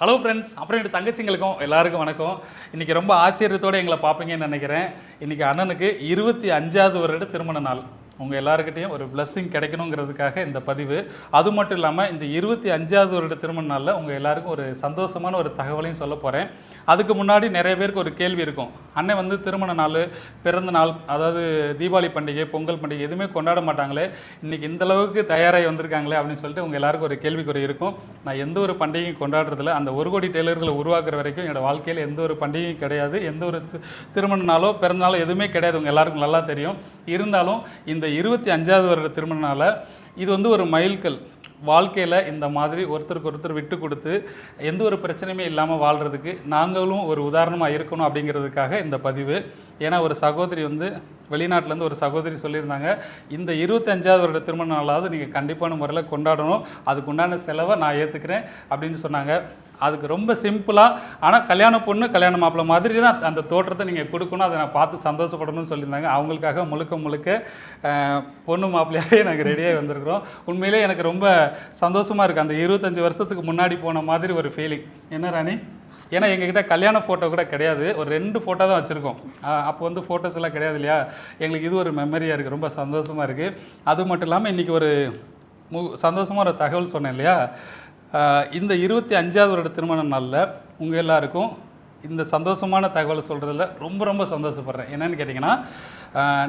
Hello friends அப்புறம் என் தங்கச்சிங்களுக்கும் எல்லாருக்கும் வணக்கம். இன்றைக்கி ரொம்ப ஆச்சரியத்தோடு எங்களை பார்ப்பீங்கன்னு நினைக்கிறேன். இன்றைக்கி அண்ணனுக்கு இருபத்தி அஞ்சாவது வருட திருமண நாள். உங்கள் எல்லாருக்கிட்டையும் ஒரு பிளஸ்ஸிங் கிடைக்கணுங்கிறதுக்காக இந்த பதிவு. அது மட்டும் இல்லாமல் இந்த இருபத்தி அஞ்சாவது வருட திருமண நாளில் உங்கள் எல்லாருக்கும் ஒரு சந்தோஷமான ஒரு தகவலையும் சொல்ல போகிறேன் அதுக்கு முன்னாடி நிறைய பேருக்கு ஒரு கேள்வி இருக்கும். அண்ணன் வந்து திருமண நாள் பிறந்த நாள் அதாவது தீபாவளி பண்டிகை பொங்கல் பண்டிகை எதுவுமே கொண்டாட மாட்டாங்களே. இன்றைக்கி இந்த அளவுக்கு தயாராகி வந்திருக்காங்களே அப்படின்னு சொல்லிட்டு உங்கள் எல்லாருக்கும் ஒரு கேள்விக்குறி இருக்கும். நான் எந்த ஒரு பண்டிகையும் கொண்டாடுறதில்ல. அந்த ஒரு கோடி டெய்லர்களை உருவாக்குற வரைக்கும் என்னோட வாழ்க்கையில் எந்த ஒரு பண்டிகையும் கிடையாது. எந்த ஒரு திருமண நாளோ பிறந்த நாளோ எதுவுமே கிடையாது. உங்கள் எல்லாருக்கும் நல்லா தெரியும். இருந்தாலும் இந்த இருபத்தி அஞ்சாவது வருட திருமண நாளை இது வந்து ஒரு மைல்கல். வாழ்க்கையில் இந்த மாதிரி ஒருத்தருக்கு ஒருத்தர் விட்டு கொடுத்து எந்த ஒரு பிரச்சனையுமே இல்லாமல் வாழ்கிறதுக்கு நாங்களும் ஒரு உதாரணமாக இருக்கணும் அப்படிங்கிறதுக்காக இந்த பதிவு. ஏன்னா ஒரு சகோதரி வந்து வெளிநாட்டிலேருந்து ஒரு சகோதரி சொல்லியிருந்தாங்க இந்த இருபத்தஞ்சாவது வருட திருமண நாளாவது நீங்கள் கண்டிப்பான முறையில் கொண்டாடணும் அதுக்கு உண்டான செலவை நான் ஏற்றுக்கிறேன் அப்படின்னு சொன்னாங்க. அதுக்கு ரொம்ப சிம்பிளாக ஆனால் கல்யாண பொண்ணு கல்யாண மாப்பிள்ளை மாதிரி தான் அந்த தோற்றத்தை நீங்கள் கொடுக்கணும் அதை நான் பார்த்து சந்தோஷப்படணும்னு சொல்லியிருந்தாங்க. அவங்களுக்காக முழுக்க முழுக்க பொண்ணு மாப்பிள்ளையாகவே நாங்கள் ரெடியாகி வந்திருக்கிறோம். உண்மையிலே எனக்கு ரொம்ப சந்தோஷமாக இருக்குது அந்த இருபத்தஞ்சி வருஷத்துக்கு முன்னாடி போன மாதிரி ஒரு ஃபீலிங் என்ன ராணி? ஏன்னா எங்ககிட்ட கல்யாண ஃபோட்டோ கூட கிடையாது. ஒரு ரெண்டு ஃபோட்டோ தான் வச்சுருக்கோம். அப்போ வந்து ஃபோட்டோஸ் எல்லாம் கிடையாது இல்லையா? எங்களுக்கு இது ஒரு மெமரியாக இருக்குது ரொம்ப சந்தோஷமாக இருக்குது அது மட்டும் இல்லாமல் இன்றைக்கி ஒரு மு சந்தோஷமாக ஒரு தகவல் சொன்னேன் இல்லையா? இந்த இருபத்தி அஞ்சாவது வருட திருமண நாளில் உங்கள் எல்லாருக்கும் இந்த சந்தோஷமான தகவலை சொல்கிறதுல ரொம்ப ரொம்ப சந்தோஷப்படுறேன். என்னென்னு கேட்டிங்கன்னா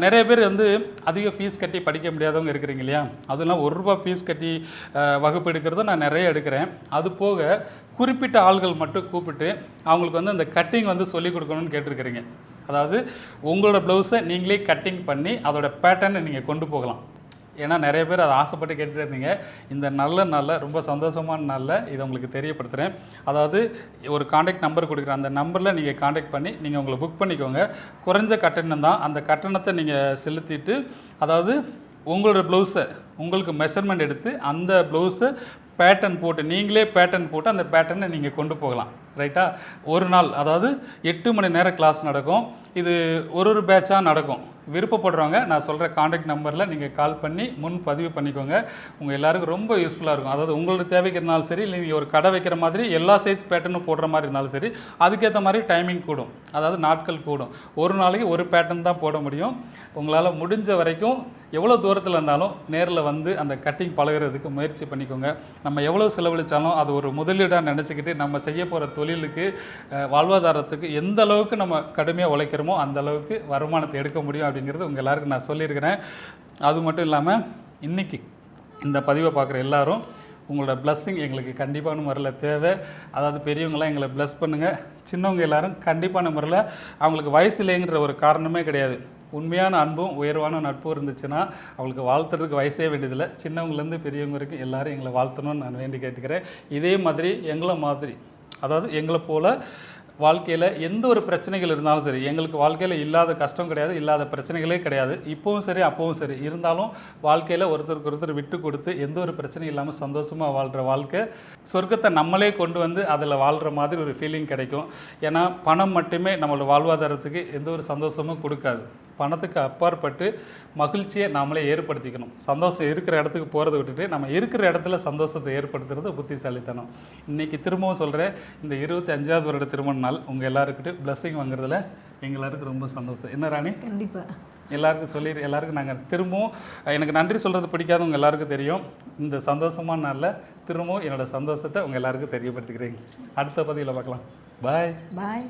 நிறைய பேர் வந்து அதிக ஃபீஸ் கட்டி படிக்க முடியாதவங்க இருக்கிறீங்க இல்லையா? அதெல்லாம் ஒரு ரூபா ஃபீஸ் கட்டி வகுப்பு எடுக்கிறத நான் நிறைய எடுக்கிறேன். அது போக குறிப்பிட்ட ஆள்கள் மட்டும் கூப்பிட்டு அவங்களுக்கு வந்து அந்த கட்டிங் வந்து சொல்லிக் கொடுக்கணும்னு கேட்டிருக்கிறீங்க. அதாவது உங்களோட ப்ளவுஸை நீங்களே கட்டிங் பண்ணி அதோட பேட்டர்னை நீங்கள் கொண்டு போகலாம். ஏன்னா நிறைய பேர் அதை ஆசைப்பட்டு கேட்டுட்டு இருந்தீங்க. இந்த நல்ல நாளில் ரொம்ப சந்தோஷமான நாளில் இதை உங்களுக்கு தெரியப்படுத்துகிறேன் அதாவது ஒரு காண்டாக்ட் நம்பர் கொடுக்குறேன். அந்த நம்பரில் நீங்கள் காண்டாக்ட் பண்ணி நீங்கள் உங்களை புக் பண்ணிக்கோங்க. குறைஞ்ச கட்டணம் தான். அந்த கட்டணத்தை நீங்கள் செலுத்திட்டு அதாவது உங்களோட ப்ளவுஸை உங்களுக்கு மெஷர்மெண்ட் எடுத்து அந்த ப்ளவுஸை பேட்டர்ன் போட்டு நீங்களே பேட்டர்ன் போட்டு அந்த பேட்டர்னை நீங்கள் கொண்டு போகலாம். ரைட்டா? ஒரு நாள் அதாவது எட்டு மணி நேரம் கிளாஸ் நடக்கும். இது ஒரு ஒரு பேட்சாக நடக்கும். விருப்பப்படுறவங்க நான் சொல்கிற காண்டாக்ட் நம்பரில் நீங்கள் கால் பண்ணி முன் பதிவு பண்ணிக்கோங்க. உங்கள் எல்லாருக்கும் ரொம்ப யூஸ்ஃபுல்லாக இருக்கும். அதாவது உங்களோட தேவைக்கு இருந்தாலும் சரி இல்லை நீங்கள் ஒரு கடை வைக்கிற மாதிரி எல்லா சைஸ் பேட்டர்னும் போடுற மாதிரி இருந்தாலும் சரி அதுக்கேற்ற மாதிரி டைமிங் கூடும். அதாவது நாட்கள் கூடும். ஒரு நாளைக்கு ஒரு பேட்டர்ன் தான் போட முடியும். உங்களால் முடிஞ்ச வரைக்கும் எவ்வளோ தூரத்தில் இருந்தாலும் நேரில் வந்து அந்த கட்டிங் பழகுறதுக்கு முயற்சி பண்ணிக்கோங்க. நம்ம எவ்வளோ செலவழித்தாலும் அது ஒரு முதலீடாக நினச்சிக்கிட்டு நம்ம செய்ய போகிற தொழிலுக்கு வாழ்வாதாரத்துக்கு எந்த அளவுக்கு நம்ம கடுமையாக உழைக்கிறோமோ அந்த அளவுக்கு வருமானத்தை எடுக்க முடியும் அப்படிங்கிறது உங்கள் எல்லாருக்கும் நான் சொல்லியிருக்கிறேன். அது மட்டும் இல்லாமல் இன்றைக்கி இந்த பதிவை பார்க்குற எல்லாரும் உங்களோட பிளஸ்ஸிங் எங்களுக்கு கண்டிப்பான முறையில் தேவை. அதாவது பெரியவங்களாம் எங்களை ப்ளஸ் பண்ணுங்கள் சின்னவங்க எல்லோரும் கண்டிப்பான முறையில் அவங்களுக்கு வயசு இல்லைங்கிற ஒரு காரணமே கிடையாது. உண்மையான அன்பும் உயர்வான நட்பும் இருந்துச்சுன்னா அவங்களுக்கு வாழ்த்துறதுக்கு வயசே வேண்டியதில்லை. சின்னவங்கலேருந்து பெரியவங்க வரைக்கும் எல்லோரும் எங்களை வாழ்த்தணும்னு நான் வேண்டி கேட்டுக்கிறேன். இதே மாதிரி எங்களை மாதிரி அதாவது எங்களை போல் வாழ்க்கையில் எந்த ஒரு பிரச்சனைகள் இருந்தாலும் சரி எங்களுக்கு வாழ்க்கையில் இல்லாத கஷ்டம் கிடையாது இல்லாத பிரச்சனைகளே கிடையாது. இப்போவும் சரி அப்போவும் சரி. இருந்தாலும் வாழ்க்கையில் ஒருத்தருக்கு ஒருத்தர் விட்டு கொடுத்து எந்த ஒரு பிரச்சனையும் இல்லாமல் சந்தோஷமாக வாழ்கிற வாழ்க்கை சொர்க்கத்தை நம்மளே கொண்டு வந்து அதில் வாழ்கிற மாதிரி ஒரு ஃபீலிங் கிடைக்கும். ஏன்னா பணம் மட்டுமே நம்மளோட வாழ்வாதாரத்துக்கு எந்த ஒரு சந்தோஷமும் கொடுக்காது. பணத்துக்கு அப்பாற்பட்டு மகிழ்ச்சியை நாமளே ஏற்படுத்திக்கணும். சந்தோஷம் இருக்கிற இடத்துக்கு போகிறத விட்டுட்டு நம்ம இருக்கிற இடத்துல சந்தோஷத்தை ஏற்படுத்துறது புத்திசாலித்தனம். இன்றைக்கி திரும்பவும் சொல்கிறேன் இந்த இருபத்தி அஞ்சாவது வருட திருமணம் நாள் உங்கள் எல்லாருக்கிட்டும் பிளஸ்ஸிங் வாங்குறதுல எங்க எல்லாருக்கும் ரொம்ப சந்தோஷம். என்ன ராணி? கண்டிப்பா. எல்லாருக்கும் சொல்லி எல்லாருக்கும் நாங்கள் திரும்பவும் எனக்கு நன்றி சொல்கிறது பிடிக்காதவங்க எல்லாருக்கும் தெரியும். இந்த சந்தோஷமான நாளில் திரும்பவும் என்னோட சந்தோஷத்தை உங்கள் எல்லாருக்கும் தெரியப்படுத்திக்கிறேன். அடுத்த பதிவில் பார்க்கலாம். பாய் பாய்